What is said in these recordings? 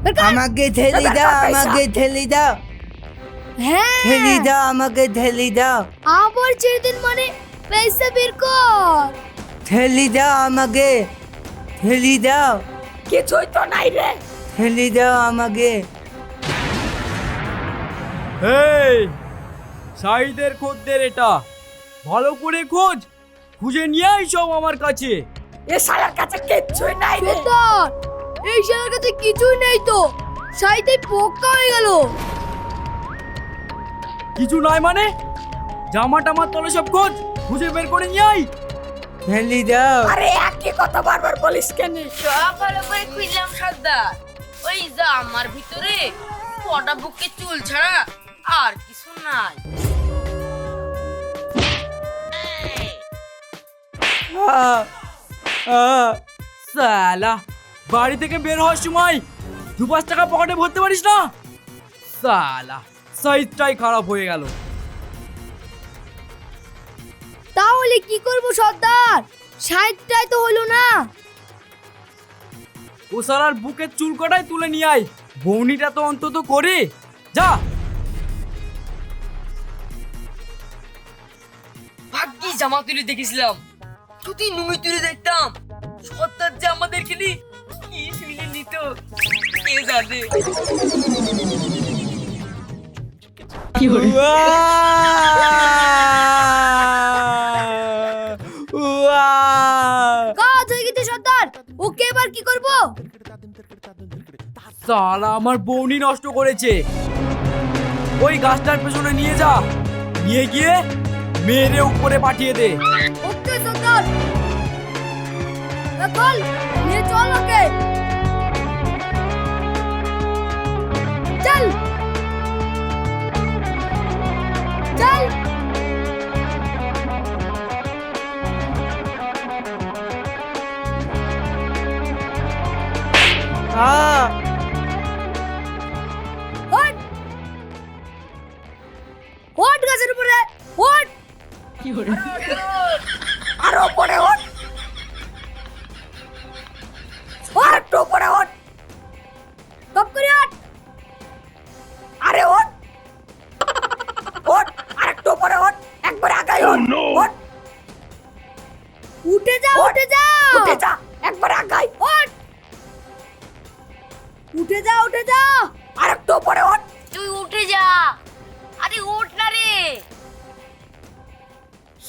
আমাকে ঠেলি দাও আমাকে ঠেলি দাও। হ্যাঁ। ঠেলি দাও আমাকে ঠেলি দাও। আবার দিন মানে পয়সা বের কর। ঠেলি দাও আমাকে ঠেলি দাও। কিছুই তো নাই রে। ঠেলি দাও আমাকে। এই সাইদের খদ্দের এটা। ভালো করে খোঁজ খুঁজে নিয়ে আই সব আমার কাছে। এ শালার কাছে কিচ্ছুই নাই রে। এই শালার কাছে কিছুই নেই তো। সাইতে পোকা হয়ে গেল। কিছু নাই মানে? জামা টামার তলে সব খোঁজ খুঁজে বের করে নিয়ে আই ঠেলি দাও। আরে একই কথা বারবার বলিস কেন? সব ভালো করে খুঁজলাম সর্দার। ওই যা আমার ভিতরে কটা বুকে চুল ছাড়া আর কিছু নাই। সালা। বাড়ি থেকে বের হওয়ার সময় দু পাঁচ টাকা পকেটে ভরতে পারিস না? সালা সাইজটাই খারাপ হয়ে গেল। তাহলে কি করব সর্দার? সাইডটাই তো হলো না। ও সালার বুকের চুল কটাই তুলে নিয়ে আয়। বৌনিটা তো অন্তত করে। যা। ভাগ্যি জামা তুলে দেখেছিলাম। যদি নুমি তুলে দেখতাম। সর্দার যে আমাদেরকে নিয়ে নিত কে জানে? কাজ হয়ে গেছে সর্দার ওকে এবার কি করব? সালা আমার বৌনি নষ্ট করেছে। ওই গাছটার পেছনে নিয়ে যা। নিয়ে গিয়ে মেরে উপরে পাঠিয়ে দে। ওকে সর্দার চল নিয়ে চল ওকে। চল আহ, ওঠ ওঠ গাছের উপরে ওঠ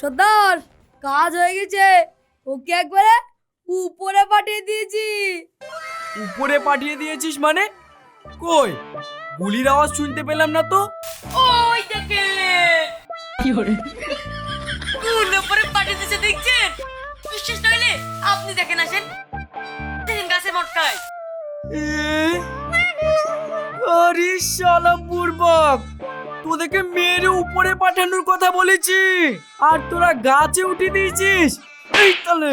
সর্দার কাজ হয়ে গেছে। ওকে একবারে উপরে পাঠিয়ে দিয়েছি। উপরে পাঠিয়ে দিয়েছিস মানে? কই? গুলির আওয়াজ শুনতে পেলাম না তো। ওই দেখে। কোন উপরে পাঠিয়ে দিয়েছে দেখছেন? বিশ্বাস নইলে আপনি দেখেন আসেন। দেখেন গাছের মটকায়। এ, আরে শালা বুড়বক তোদেরকে মেরে উপরে পাঠানোর কথা বলেছি। আর তোরা গাছে উঠে দিয়েছিস। এই তাহলে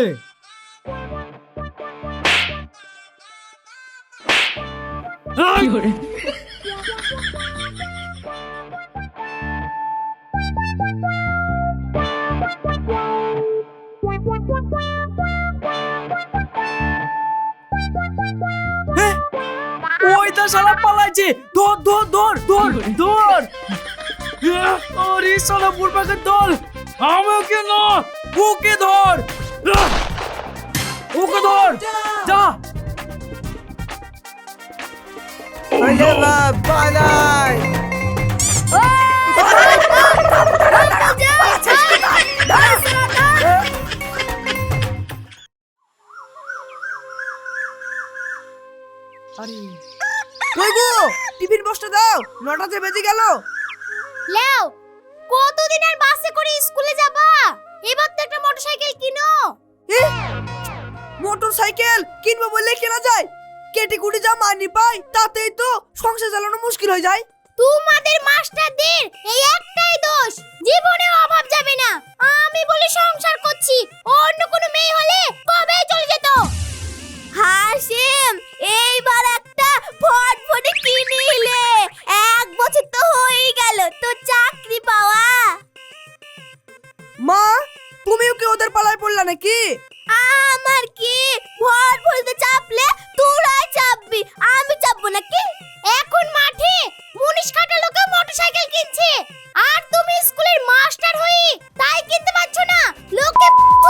হ্যাঁ? ওই তো শালা পালাইছে। ধর ধর ধর ধর ধর। আরে শালা বুড়বাকের দল! আমাকে না! ওকে ধর! ওকে ধর! যা। কই গো? টিফিন বসতে দাও নটা যে বেজে গেল। লেও কতদিন আর বাসে করে স্কুলে যাবা? এবার তো একটা মোটরসাইকেল কিনো। মোটর সাইকেল কিনবো বললে কেনা যায়। কেটে কুটি যা মানি পাই তাতেই তো সংসার চালানো মুশকিল হয়ে যায়। তোমাদের মাস্টারদের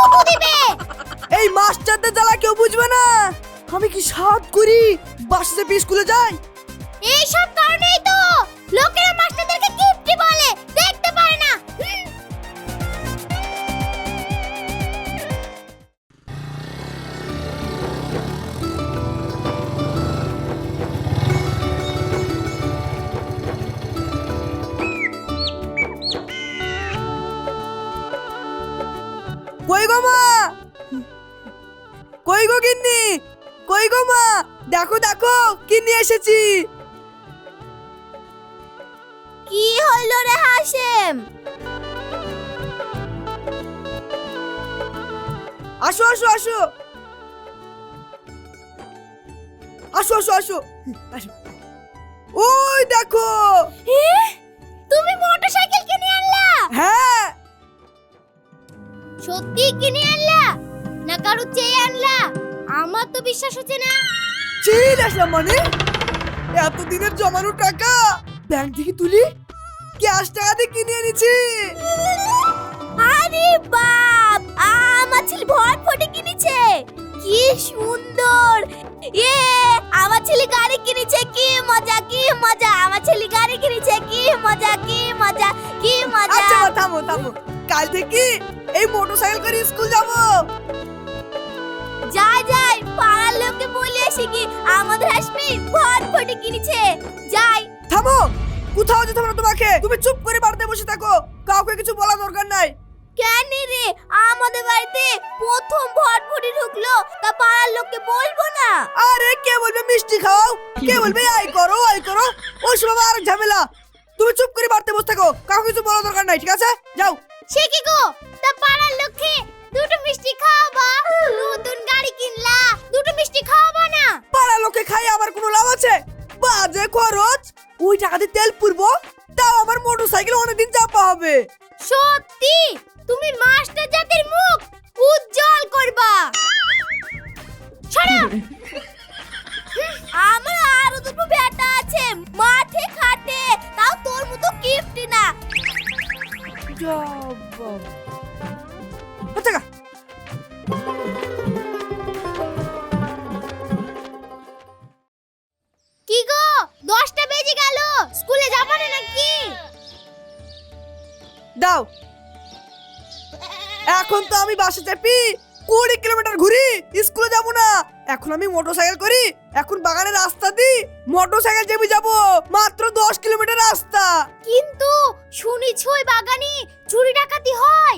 থুতু দিবে? এই মাস্টারদের জ্বালা কেউ বুঝবে না। আমি কি সাত করি? বাসে চেপে স্কুলে যাই। এইসব কারণেই তো লোকেরা মাস্টারদেরকে গিফটি বলে। মা। কই গো গিন্নি? কই গো মা? দেখো দেখো কি নিয়ে এসেছি। কি হইল রে হাসেম আসো আসো আসো। আসো আসো আসো। আসো ওই দেখো। তুমি মোটরসাইকেল কিনে আনলা? হ্যাঁ। সত্যি কিনে আনলা? না কারও চেয়ে আনলা? আমার তো বিশ্বাস হচ্ছে না। চিন আসলাম মানে? এতদিনের জমানো টাকা ব্যাংক থেকে তুলি? ক্যাশ টাকা দিয়ে কিনে এনেছি। আরে বাপ আমার ছেলে ভর ফটে কিনেছে। কি সুন্দর। এ আমার ছেলে গাড়ি কিনেছে কি মজা কি মজা। আমার ছেলে গাড়ি কিনেছে কি মজা কি মজা কি মজা। আচ্ছা মা, থামো থামো। কাল থেকে এই মোটরসাইকেল করে স্কুল যাব। যাই যাই পাড়ার লোককে বলে আসি কি আমাদের হাসমি ভর ফটে কিনেছে। যাই। থামো! কোথাও যেতে হবে না তোমাকে। তুমি চুপ করে বাড়িতে বসে থাকো। কাউকে কিছু বলা দরকার নাই। কেন রে? আমাদের বাড়িতে প্রথম ভটভটি ঢুকলো তা পাড়ার লোককে বলব না। আরে কে বলবে মিষ্টি খাও? কে বলবে আই করো আই করো ওই সব আরেক ঝামেলা। তুমি চুপ করে বাড়িতে বসে থাকো। কাউকে কিছু বলা দরকার নাই ঠিক আছে? যাও। সে কি গো? তা পাড়ার লোককে দুটো মিষ্টি খাওয়াবা? নতুন গাড়ি কিনলা দুটো মিষ্টি খাওয়াবা না? পাড়া লোকে খাই আমার কোনো লাভ আছে? বাজে খরচ। ওই টাকা দিয়ে তেল পুরবো তাও আমার মোটরসাইকেল অনেকদিন চাপা হবে। সত্যি? তুমি মাস্টার জাতির মুখ উজ্জ্বল করবা। ছাড়ো মোটরসাইকেল করি এখন বাগানের রাস্তা দি মোটরসাইকেল চেপে যাব মাত্র দশ কিলোমিটার রাস্তা। কিন্তু শুনেছি ওই বাগানে চুরি ডাকাতি হয়?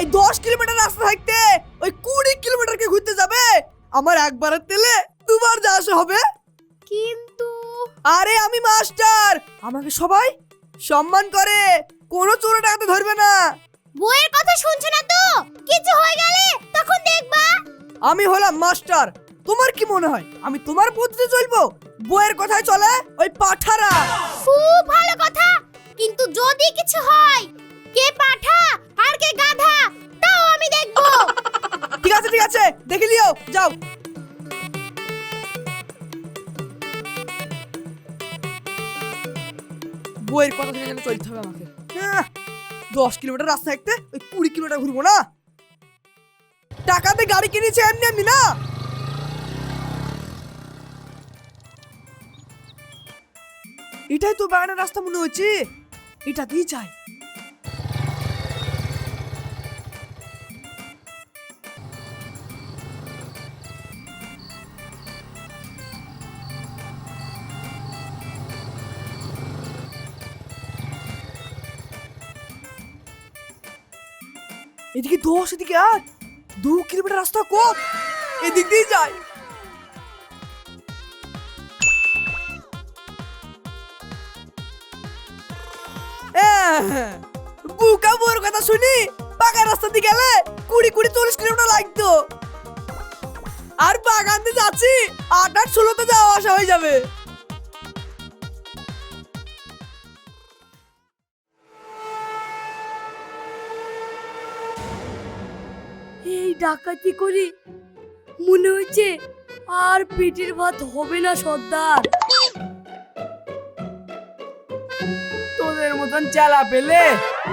এই দশ কিলোমিটার রাস্তা থাকতে ওই কুড়ি কিলোমিটার কে ঘুরতে যাবে? আমার একবারের তেলে দুবার যা আসা হবে। কিন্তু আরে আমি মাস্টার আমাকে সবাই সম্মান করে কোনো চোর টাকাতে ধরবে না। বইয়ের কথা শুনছো না তো? কিছু হয়ে গেলে তখন দেখবা। আমি হলাম মাস্টার। তোমার কি মনে হয়? আমি তোমার পদ্ধতিতে চলবো? বইয়ের কথায় চলে ওই পাঠারা। খুব ভালো কথা। কিন্তু যদি কিছু হয় কে পাঠা আর কে গাধা তাও আমি দেখব। ঠিক আছে ঠিক আছে দেখে লিও যাও। বইয়ের কথা যেন চলতে হবে আমাকে। হ্যাঁ, দশ কিলোমিটার রাস্তা থাকতে ওই কুড়ি কিলোমিটার ঘুরবো না? টাকাতে গাড়ি কিনেছে এমনি এমনি, না? এটাই তো বাগানের রাস্তা মনে হচ্ছে। এটা দিয়ে যাই এদিকে দশ এদিকে আট দু কিলোমিটার রাস্তা কম এদিক দিয়ে আহ, বুকা বুয়ার কথা শুনি? পাকা রাস্তা দিয়ে গেলে কুড়ি কুড়ি চল্লিশ কিলোমিটার লাগতো। আর বাগান দিয়ে যাচ্ছি আট আট ষোলোতে যাওয়া আসা হয়ে যাবে। ডাকাতি করি? মনে হচ্ছে আর পেটের ভাত হবে না সর্দার। তোদের মতন চালা পেলে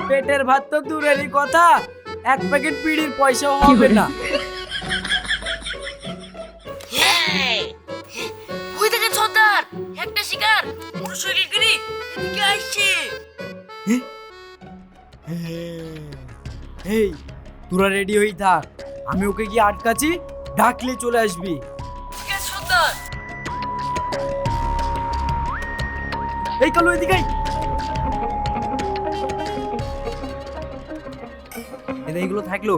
পেটের ভাত তো দূরেরই কথা এক প্যাকেট পিড়ির পয়সাও হবে না। সর্দার? একটা শিকার এই তোরা রেডি হয়ে থাক। আমি ওকে গিয়ে আটকাছি ডাকলে চলে আসবি। ঠিক আছে সর্দার এই কালো এদিকে এইগুলো থাকল।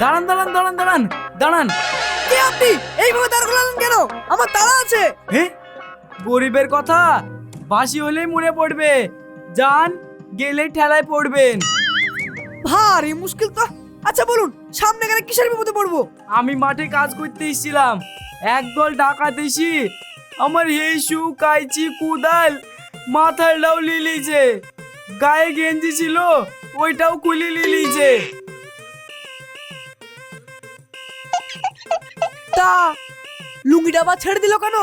দাঁড়ান দাঁড়ান দাঁড়ান দাঁড়ান। দাঁড়ান। কে আপনি? এইভাবে দাঁড় করালেন কেন? আমার তাড়া আছে। হে? গরিবের কথা? বাসি হলেই মনে পড়বে। যান গেলে ঠেলায় পড়বেন। ভারী মুশকিল তো। আচ্ছা বলুন সামনে গেলে কিসের বিপদে পড়ব? আমি মাঠে কাজ করতে এসেছিলাম। একদল ডাকাত এসি আমার হেসু কাইচি কুদাল মাথার ডাউ লিলিছে গায়ে গেঞ্জি ছিল ওইটাও কুলি লিলিছে তা লুঙ্গিটা আবার ছেড়ে দিল কেন?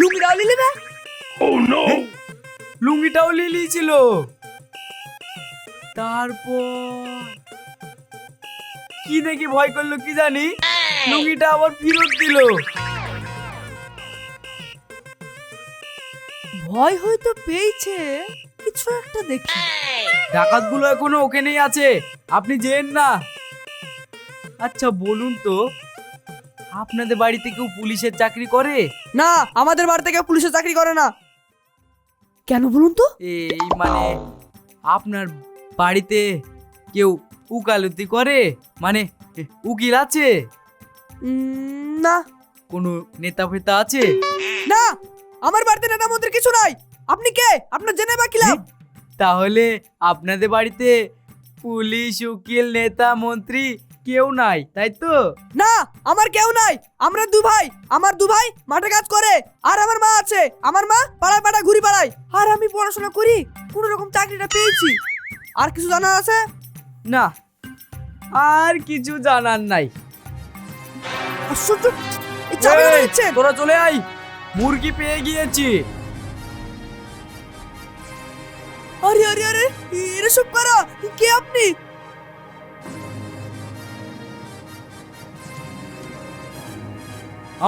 লুঙ্গিটাও নিলি বে? লুঙ্গিটাও লিলি ছিল তারপর কি দেখি ভয় করল কি জানি? লুঙ্গিটা আবার ফেরত দিল। ভয় হয়তো পেয়েছে কিছু একটা দেখি। ডাকাতগুলো এখনও ওখানেই আছে আপনি যেন না। আচ্ছা বলুন তো আপনাদের বাড়িতে কেউ পুলিশের চাকরি করে? না আমাদের বাড়িতে কেউ পুলিশের চাকরি করে না। কেন বলুন তো? এই মানে আপনার বাড়িতে কেউ উকালতি করে? মানে উকিল আছে? উম, না। কোনো নেতা ফেতা আছে? না আমার বাড়িতে নেতা মন্ত্রী কিছু নাই। আপনি কে? আপনার জেনে বা কি লাভ? তাহলে আপনাদের বাড়িতে পুলিশ উকিল নেতা মন্ত্রী কেউ নাই তাই তো? না আমার কেউ নাই আমরা দু ভাই। আমার দু ভাই মাঠে কাজ করে আর আমার মা আছে। আমার মা পাড়ায় পাড়ায় ঘুরি বেড়ায় আর আমি পড়াশোনা করি কোনো রকম চাকরিটা পেয়েছি। আর কিছু জানা আছে? না। আর কিছু জানার নাই। আশ্চর্য! এই চাবি এই, দিচ্ছেন? তোরা চলে আই মুরগি পেয়ে গিয়েছি। আরে আরে আরে এরা সব কারা? কে আপনি?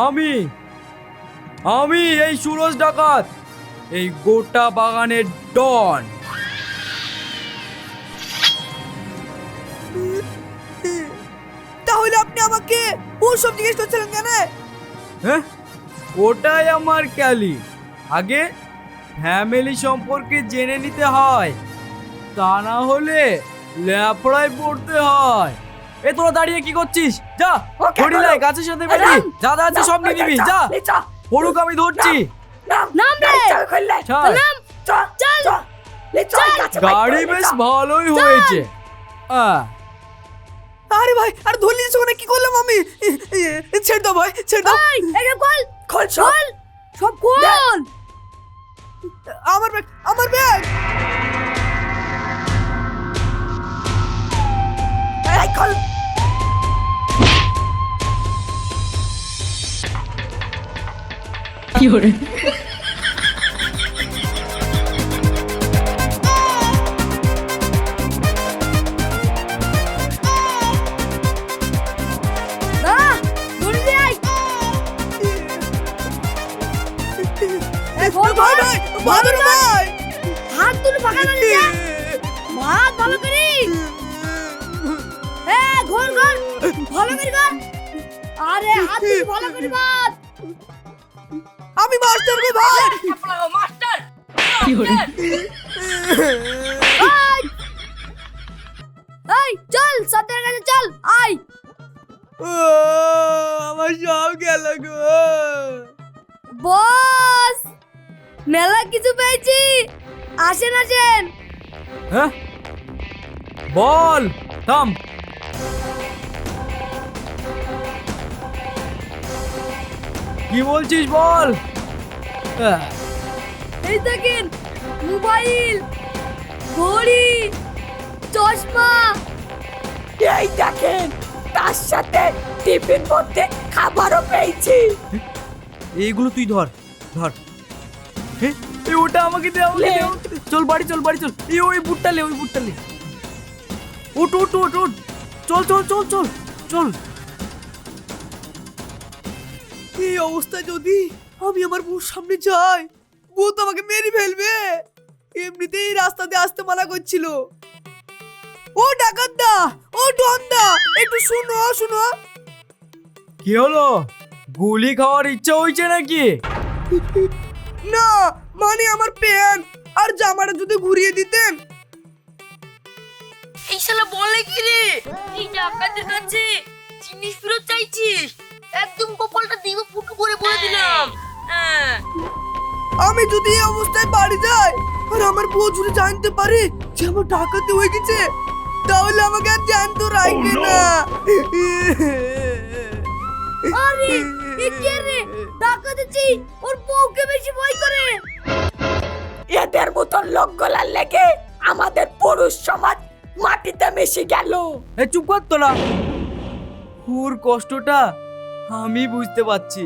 আমি আমি এই সুরজ ডাকাত এই গোটা বাগানের ডন। তাহলে আপনি আমাকে ওসব জিজ্ঞেস করছিলেন কেন? হ্যাঁ ওটাই আমার ক্যালি। আগে ফ্যামিলি সম্পর্কে জেনে নিতে হয় তা না হলে ল্যাপড়ায় পড়তে হয়। এ তোরা দাঁড়িয়ে কি করছিস? যা ঘড়ি লাই গাছের সাথে বেরি যা। যা আছে সব নিয়ে নিবি যা পড়ুক আমি ধরছি। নাম রে। ছাড়। চল। গাড়ি বেশ ভালোই হয়েছে। আহ, আরে ভাই আর ধরলি ওখানে কি করলাম আমি? ছেড়ে দাও ভাই ছেড়ে দাও। এই এটা কল খোল কল সব কল আমার ব্যাগ আমার ব্যাগ। মার ভালো করে। এ ঘোর ঘোর। ভালো করে কর আরে হাত ভালো করে মার আমি মাস্টার গো ভাই। মাস্টার আই এই। চল কাছে চল আই ও, আমার সব গেল গো। বস মেলা কিছু পেয়েছি। আসেন আসেন। হ্যাঁ? বল থাম। কি বলছিস বল? এই দেখেন মোবাইল ঘড়ি চশমা। এই দেখেন তার সাথে টিফিন মধ্যে খাবারও পেয়েছি। এইগুলো তুই ধর ধর। হে, ওটা আমাকে দে আমাকে দে, চল বাড়ি চল বাড়ি চল। এই ওই বুটটা লে ওই বুটটা লে। উঠ উঠ উঠ উঠ চল চল চল চল চল। এই অবস্থায় যদি আমি আমার বউর সামনে যাই। বউ তো আমাকে মেরে ফেলবে। এমনিতেই রাস্তা দিয়ে আসতে মানা করছিল। ও ডাকাতদা ও ডনদা একটু শুনো শুনো। কি হলো? গুলি খাওয়ার ইচ্ছা হয়েছে নাকি? না মানে আমার প্যান্ট আর জামাটা যদি ঘুরিয়ে দিতেন। এই শালা বলে কি রে? এই ডাকাতের কাছে জিনিস ফেরত চাইছিস? একদম কপালটা দিব ফুটু করে বলে দিলাম। আমি যদি এই অবস্থায় বাড়ি যাই আর আমার বউ যদি জানতে পারে যে আমার ডাকাতি হয়ে গেছে তাহলে আমাকে আর জানতো রাখবে না। আরে এ কে রে? ডাকাতেছি ওর বউকে বেশি ভয় করে। এদের মতন লোক গলার লেগে আমাদের পুরুষ সমাজ মাটিতে মিশে গেল। এ চুপ কর তোরা। ওর কষ্টটা আমি বুঝতে পারছি।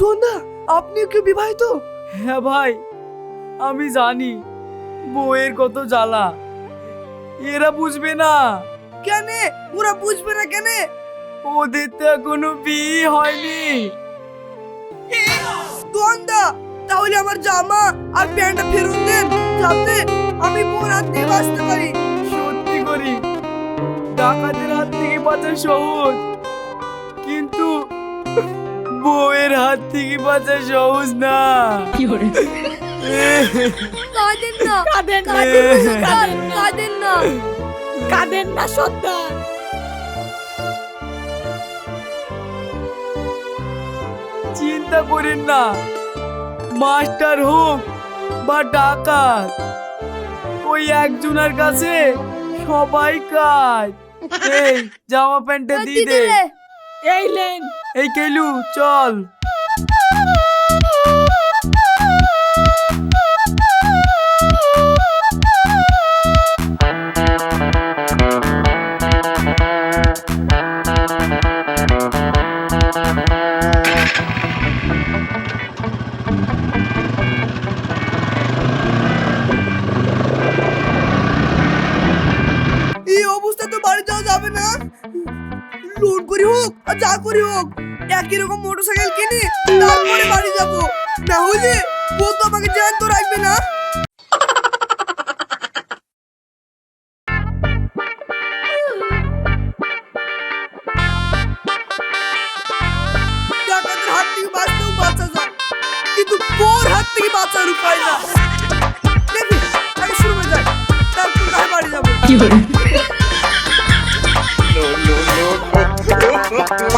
ডোনা আপনিও কি বিবাহিত? হ্যাঁ ভাই আমি জানি বউয়ের কত জ্বালা। এরা বুঝবে না। কেন? ওরা বুঝবে না কেন? ওদের তো এখনও বিয়ে হয়নি। দোয়ান্দা তাহলে আমার জামা আর প্যান্টটা ফেরত দেন যাতে আমি হাত থেকে বাঁচতে পারি। সত্যি করি ডাকাতের হাত থেকে বাঁচা সহজ। বউয়ের হাত থেকে বাঁচা সহজ না। কাঁদেন না। কাঁদেন না, কাঁদেন না কাঁদেন না। সর্দার চিন্তা করেন না। মাস্টার হোক বা ডাকাত ওই একজনের কাছে সবাই কাজ। এই জামা প্যান্টটা দিয়ে দে। এই লেন এই কেলু চল। এই অবস্থায় তো বাড়ি যাওয়া যাবে না। লোন করি হোক আর যা করি হোক, একই রকম মোটরসাইকেল কিনে তারপরে বাড়ি যাব। না হলে বউ তো আমাকে জ্যান্ত রাখবে না। ডাকাতের কিন্তু হাত থেকে উপায় না। আগে শুরু হয়ে যায়, তারপর বাড়ি যাব। Rock